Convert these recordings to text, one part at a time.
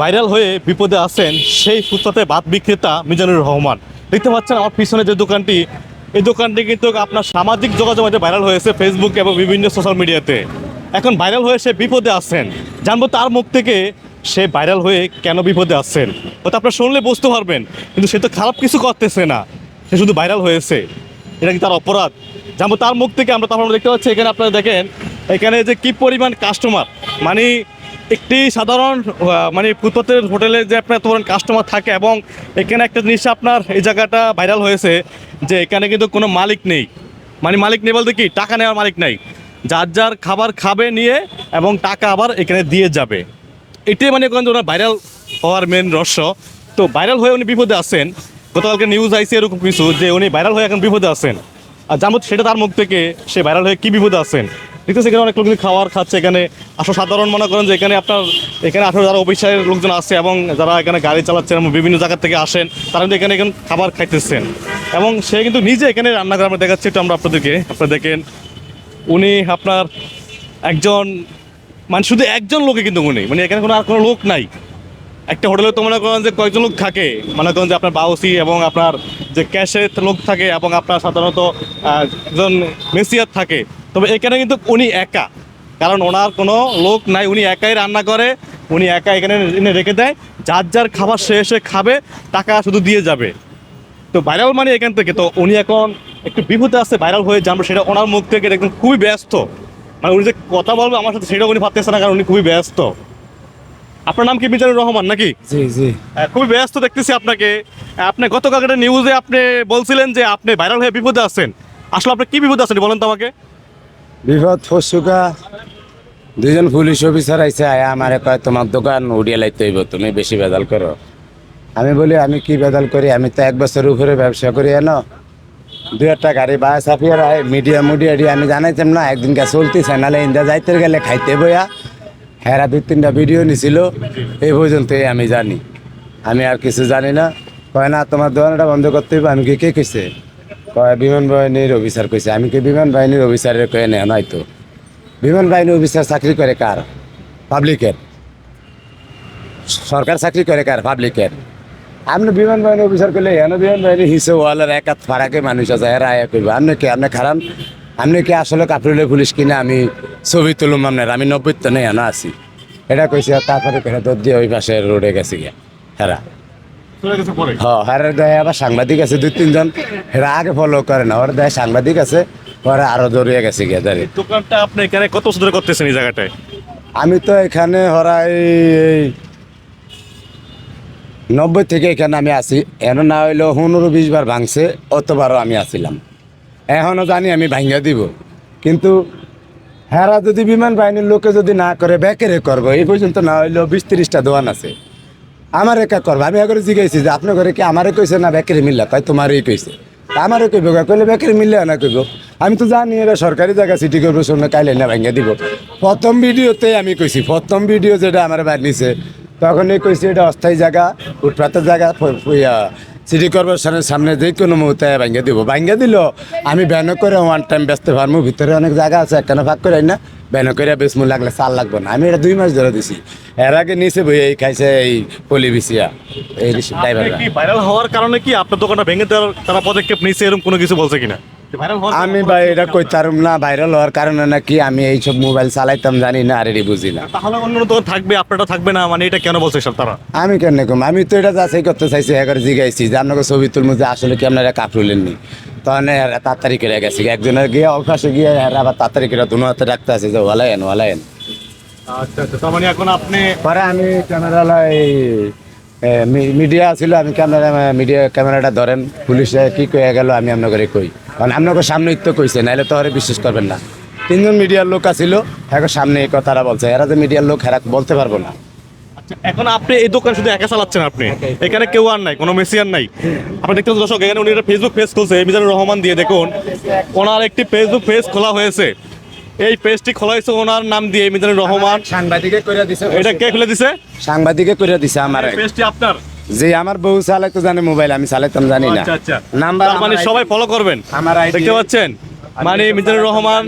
Viral হয়ে বিপদে আছেন সেই ফুটপাতে ভাত বিক্রেতা মিজানুর রহমান। দেখতে পাচ্ছেন আমার পিছনে যে দোকানটি, এই দোকানটি কিন্তু আপনার সামাজিক যোগাযোগ মাধ্যমে ভাইরাল হয়েছে ফেসবুক এবং বিভিন্ন সোশ্যাল মিডিয়াতে এখন ভাইরাল হয়ে সে বিপদে আছেন। জানব তার মুখ থেকে সে ভাইরাল হয়ে কেন বিপদে আছেন। ওটা আপনারা শুনলে বুঝতে পারবেন, কিন্তু সে তো খারাপ কিছু করতেছে না। সে শুধু ভাইরাল হয়েছে। এটা কি তার অপরাধ? জানব তার মুখ থেকে আমরা তারপর দেখতে পাচ্ছি, এখানে আপনারা দেখেন, এখানে যে কি পরিমাণ কাস্টমার মানে একটি সাধারণ মানে ফুটপাতের হোটেলে যে আপনার এত কাস্টমার থাকে এবং এখানে একটা জিনিস আপনার এই জায়গাটা ভাইরাল হয়েছে যে এখানে কিন্তু কোনো মালিক নেই। মানে মালিক নেই বলতে কি? টাকা নেওয়ার মালিক নাই। যার যার খাবার খাবে নিয়ে এবং টাকা আবার এখানে দিয়ে যাবে। এটাই মানে কোন ওনার ভাইরাল হওয়ার মেন রহস্য। তো ভাইরাল হয়ে উনি বিপদে আছেন। গতকালকে নিউজ আইসি এরকম কিছু যে উনি ভাইরাল হয়ে এখন বিপদে আছেন। আর জামত সেটা তার মুখ থেকে সে ভাইরাল হয়ে কী বিপদে আছেন? দেখতেছি এখানে অনেক লোক কিন্তু খাবার খাচ্ছে, এখানে আসলে সাধারণ মনে করেন যে এখানে আপনার, এখানে আসলে যারা অফিসের লোকজন আছে এবং যারা এখানে গাড়ি চালাচ্ছেন এবং বিভিন্ন জায়গা থেকে আসেন, তারা কিন্তু এখানে এখন খাবার খাইতেছেন। এবং সে কিন্তু নিজে এখানে রান্না করে আমরা দেখাচ্ছি, একটু আমরা আপনাদেরকে, আপনারা দেখেন, উনি আপনার একজন মানে শুধু একজন লোকে কিন্তু উনি মানে এখানে কোনো আর কোনো লোক নাই। একটা হোটেলে তো মনে করেন যে কয়েকজন লোক থাকে, মনে করেন যে আপনার বাউসি এবং আপনার যে ক্যাশের লোক থাকে এবং আপনার সাধারণত একজন মেসিয়ার থাকে। তবে এখানে কিন্তু উনি একা। কারণ ওনার কোনো লোক নাই উনি একাই রান্না করে উনি একা এখানে এনে রেখে দেয়। যার যার খাবার সে এসে খাবে টাকা শুধু দিয়ে যাবে। তো ভাইরাল মানে এখান থেকে তো উনি এখন একটু বিপদে আছে ভাইরাল হয়ে জানব সেটা ওনার মুখ থেকে দেখুন খুবই ব্যস্ত। মানে উনি যে কথা বলবে আমার সাথে সেটাও উনি ভাবতেছে না কারণ উনি খুবই ব্যস্ত। আপনার নাম কি মিজানুর রহমান নাকি? জি জি। খুবই ব্যস্ত দেখতেছি আপনাকে। আপনি গতকাল একটা নিউজে আপনি বলছিলেন যে আপনি ভাইরাল হয়ে বিপদে আছেন। আসলে আপনি কি বিপদে আছেন বলেন তো আমাকে। বিপদ ফসুকা। দুজন পুলিশ অফিসার আইছে, আয়া আমারে কয়, তোমার দোকান উড়িয়ে লাইতে হইব, তুমি বেশি বেদাল করো। আমি বলি, আমি কি বেদাল করি? আমি তো এক বছর উপরে ব্যবসা করি, এনো? দু একটা গাড়ি বা সাফিয়ার আয় মিডিয়া মুডিয়া আমি জানাইতাম, না একদিনকে চলতেছে নাহলে ইন্দা যাইতে গেলে খাইতে বইয়া। হেরা দুই তিনটা ভিডিও নিছিল, এই পর্যন্তই আমি জানি। আমি আর কিছু জানি না। কয়, না, তোমার দোকানটা বন্ধ করতে হইব, আমি কি, কে কইছে? কয়, বিমান বাহিনীর অফিসার কইছে। আমি কি বিমান বাহিনীর অফিসারের কয়ে নেয় নয়তো বিমান বাহিনীর অফিসার চাকরি করে কার? পাবলিকের। সরকার চাকরি করে কার? পাবলিকের। আপনি বিমান বাহিনী অফিসার করলে এন বিমান বাহিনী হিসেবে ওয়ালের এক ফারাকে মানুষ আছে, এরা আয়া করবে আপনি কি আপনি খারান? আপনি কি আসলে কাপড়িলে পুলিশ কিনে আমি ছবি তুলুম আপনার আমি নব্বই তো নেই এনা আছি। এটা কইছে, তারপরে করে দিয়ে ওই পাশে রোডে গেছে গিয়া, হেরা। চলে গেছে পরে? হ হেরার দেয় আবার সাংবাদিক আছে দুই তিনজন। হেরা আগে ফলো করে না ওর দেয় সাংবাদিক আছে ওরা আরও দৌড়িয়ে গেছে গিয়া দাঁড়িয়ে দোকানটা আপনি এখানে কত বছর ধরে করতেছেন এই জায়গাটায়? আমি তো এখানে হরাই এই নব্বই থেকে এখানে আমি আছি। এন না হইলেও পনেরো বিশ বার ভাঙছে অতবারও আমি আসিলাম এখনও জানি আমি ভাঙ্গা দিব। কিন্তু হেরা যদি বিমান বাহিনীর লোকে যদি না করে বেকেরে করব এই পর্যন্ত না হইলেও বিশ তিরিশটা দোকান আছে। আমার একা করব। আমি এগারে জিজ্ঞাসি যে আপনার ঘরে কি আমারে কইছে না বেকারি মিললা? কয় তোমারই কইছে। তা আমারে কইব কইলে বেকারি মিললে না কইব। আমি তো জানি এরা সরকারি জায়গা সিটি কর্পোরেশনে কাইলে না ভাঙ্গা দিব। প্রথম ভিডিওতে আমি কইছি, প্রথম ভিডিও যেটা আমার বানিয়েছে তখনই কইছি এটা অস্থায়ী জায়গা, উৎপাতের জায়গা সিটি কর্পোরেশনের সামনে যে কোনো মুহূর্তে ভাঙে দিব। ভাঙে দিল আমি ব্যান করে ওয়ান টাইম ব্যস্ত পারব ভিতরে অনেক জায়গা আছে একখানে ভাগ করে না ব্যান করে বেশ মূল লাগলে চাল লাগবে না। আমি এটা দুই মাস ধরে দিছি। এর আগে নিচে বই এই খাইছে এই পলি বিছিয়া এই ড্রাইভার ভাইরাল হওয়ার কারণে কি আপনার দোকানটা ভেঙে দেওয়ার তারা পদক্ষেপ নিচ্ছে এরকম কোনো কিছু বলছে কিনা? আমি ভাই এটা কই কইতারুম না ভাইরাল হওয়ার কারণে নাকি আমি এইসব মোবাইল চালাইতাম জানি না আর এটি বুঝি না। তাহলে অন্য তো থাকবে আপনারটা থাকবে না মানে এটা কেন বলছে সব তারা? আমি কেন কম? আমি তো এটা যাচাই করতে চাইছি একবার জিগাইছি যে আপনাকে ছবি তুলবো যে আসলে কি আপনারা কাপড়ুলেননি তখন তাড়াতাড়ি করে গেছি একজনের গিয়ে অভ্যাসে গিয়ে আবার তাড়াতাড়ি করে দুনো হাতে রাখতে আছে যে ওয়ালায়েন ওয়ালায়েন আচ্ছা আচ্ছা তার মানে এখন আপনি পরে আমি ক্যামেরালাই মিডিয়া ছিল আমি ক্যামেরা মিডিয়া ক্যামেরাটা ধরেন পুলিশে কি কয়ে গেল আমি আপনাকে কই। কারণ আপনাকে সামনে তো কইছে নাহলে তো আরে বিশ্বাস করবেন না। তিনজন মিডিয়ার লোক আছিল এখন সামনে এই কথাটা বলছে এরা যে মিডিয়ার লোক এরা বলতে পারব না। আচ্ছা, এখন আপনি এই দোকান শুধু একা চালাচ্ছেন আপনি? এখানে কেউ আর নাই কোনো মেসিয়ার নাই। আপনি দেখতে দর্শক এখানে উনি একটা ফেসবুক পেজ খুলছে মিজানুর রহমান দিয়ে দেখুন। ওনার একটি ফেসবুক পেজ খোলা হয়েছে। এই পেজটি খোলা হয়েছে ওনার নাম দিয়ে মিজানুর রহমান। সাংবাদিকে করে দিছে এটা কে খুলে দিছে? সাংবাদিকে করে দিছে আমার। পেজটি আপনার। যে আমার বউ চালাইতো জানে মোবাইল আমি চালাইতাম জানি না। আচ্ছা আচ্ছা। নাম্বার মানে সবাই ফলো করবেন। আমার দেখতে পাচ্ছেন? মানে মিজানুর রহমান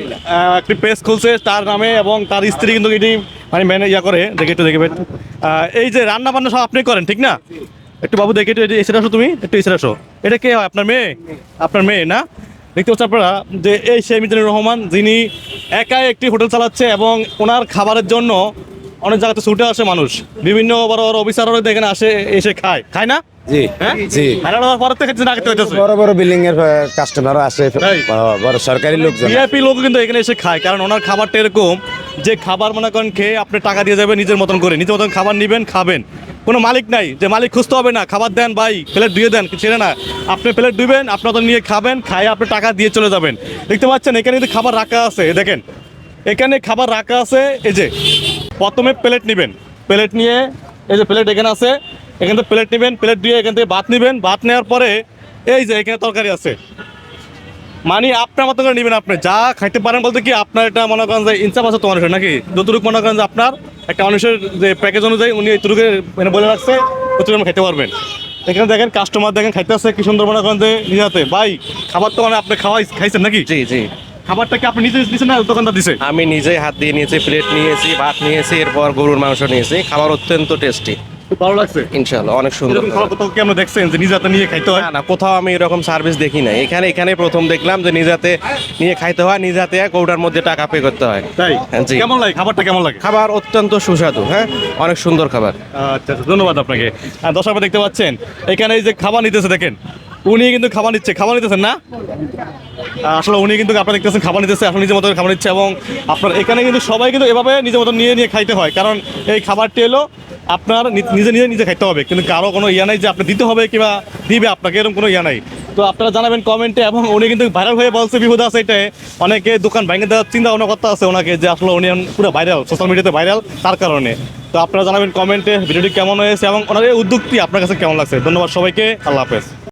একটি পেজ খুলছে তার নামে এবং তার স্ত্রী কিন্তু এটি মানে ম্যানে ইয়া করে দেখে একটু দেখবে আহ, এই যে রান্না বান্না সব আপনি করেন ঠিক না? একটু বাবু দেখে একটু এসে আসো তুমি একটু এসে আসো। এটা কে হয়? আপনার মেয়ে? আপনার মেয়ে না? দেখতে পাচ্ছেন আপনারা যে এই সেই মিজানুর রহমান যিনি একাই একটি হোটেল চালাচ্ছে এবং ওনার খাবারের জন্য অনেক জায়গাতে ছুটে আসে মানুষ। বিভিন্ন বড় বড় অফিসাররা এখানে আসে এসে খায়। খায় না? জি হ্যাঁ? জি। বড় বড় বিল্ডিং এর আসে? বড়- বড় সরকারি লোকজন। ভিআইপি লোক কিন্তু এখানে এসে খায় কারণ ওনার খাবারটা এরকম যে খাবার মনে করেন খেয়ে আপনি টাকা দিয়ে যাবেন নিজের মতন করে নিজের মতন খাবার নেবেন খাবেন। কোনো মালিক নাই যে মালিক খুঁজতে হবে না খাবার দেন ভাই প্লেট ধুয়ে দেন ছেড়ে না। আপনি প্লেট ধুবেন আপনার তো নিয়ে খাবেন খাইয়ে আপনি টাকা দিয়ে চলে যাবেন। দেখতে পাচ্ছেন এখানে কিন্তু খাবার রাখা আছে দেখেন। এখানে খাবার রাখা আছে এই যে প্রথমে প্লেট নেবেন। প্লেট নিয়ে এই যে প্লেট এখানে আছে, এখান থেকে প্লেট নেবেন, প্লেট দিয়ে এখান থেকে ভাত নেবেন। ভাত নেওয়ার পরে এই যে এখানে তরকারি আছে। মানে আপনার মতো করে নেবেন আপনি। যা খাইতে পারেন বলতে কি, আপনার এটা মনে করেন যে ইনসাফ আছে তো মানুষের নাকি? যতটুকু মনে করেন যে আপনার একটা মানুষের যে প্যাকেজ অনুযায়ী উনি এইটুকু মানে বলে রাখছে ততটুকু খাইতে পারবেন। এখানে দেখেন কাস্টমার দেখেন খাইতে আসছে কি সুন্দর মনে করেন যে নিজে হাতে। ভাই, খাবার তো মানে আপনি খাওয়াই খাইছেন নাকি? জি জি। খাবারটা কি আপনি নিজে দিচ্ছেন না দোকানদার দিছে? আমি নিজেই হাত দিয়ে নিয়েছি প্লেট নিয়েছি ভাত নিয়েছি এরপর গরুর মাংস নিয়েছি। খাবার অত্যন্ত টেস্টি খুব ভালো লাগছে? অনেক সুন্দর। এরকম খাবার কোথাও কি আমরা দেখছেন যে নিজে নিয়ে খাইতে হয়? না কোথাও আমি এরকম সার্ভিস দেখি না এখানে এখানে প্রথম দেখলাম যে নিজ নিয়ে খাইতে হয় নিজ কৌটার মধ্যে টাকা পে করতে হয়। তাই? হ্যাঁ, জি। কেমন লাগে? খাবারটা কেমন লাগে? খাবার অত্যন্ত সুস্বাদু হ্যাঁ? অনেক সুন্দর খাবার। আচ্ছা আচ্ছা, ধন্যবাদ আপনাকে। আর দেখতে পাচ্ছেন এখানে এই যে খাবার নিতেছে দেখেন। উনি কিন্তু খাবার নিচ্ছে। খাবার নিতেছেন না? আসলে উনি কিন্তু আপনার দেখতেছেন, খাবার নিতেছে আসলে নিজের মতো খাবার নিচ্ছে এবং আপনার এখানে কিন্তু সবাই কিন্তু এভাবে নিজের মতো নিয়ে নিয়ে খাইতে হয়। কারণ এই খাবারটি এলো, আপনার নিজে নিজে নিজে খাইতে হবে। কিন্তু কারও কোনো ইয়া নাই যে আপনি দিতে হবে কিংবা দিবে, আপনাকে এরকম কোনো ইয়া নাই। তো আপনারা জানাবেন কমেন্টে এবং উনি কিন্তু ভাইরাল হয়ে বলছে, বিপদ আছে এটাই। অনেকে দোকান ভেঙে দেওয়ার চিন্তা ভাবনা করতে আছে ওনাকে যে আসলে উনি পুরো ভাইরাল সোশ্যাল মিডিয়াতে ভাইরাল তার কারণে। তো আপনারা জানাবেন কমেন্টে, ভিডিওটি কেমন হয়েছে এবং ওনার এই উদ্যোগটি আপনার কাছে কেমন লাগছে। ধন্যবাদ সবাইকে, আল্লাহ হাফেজ।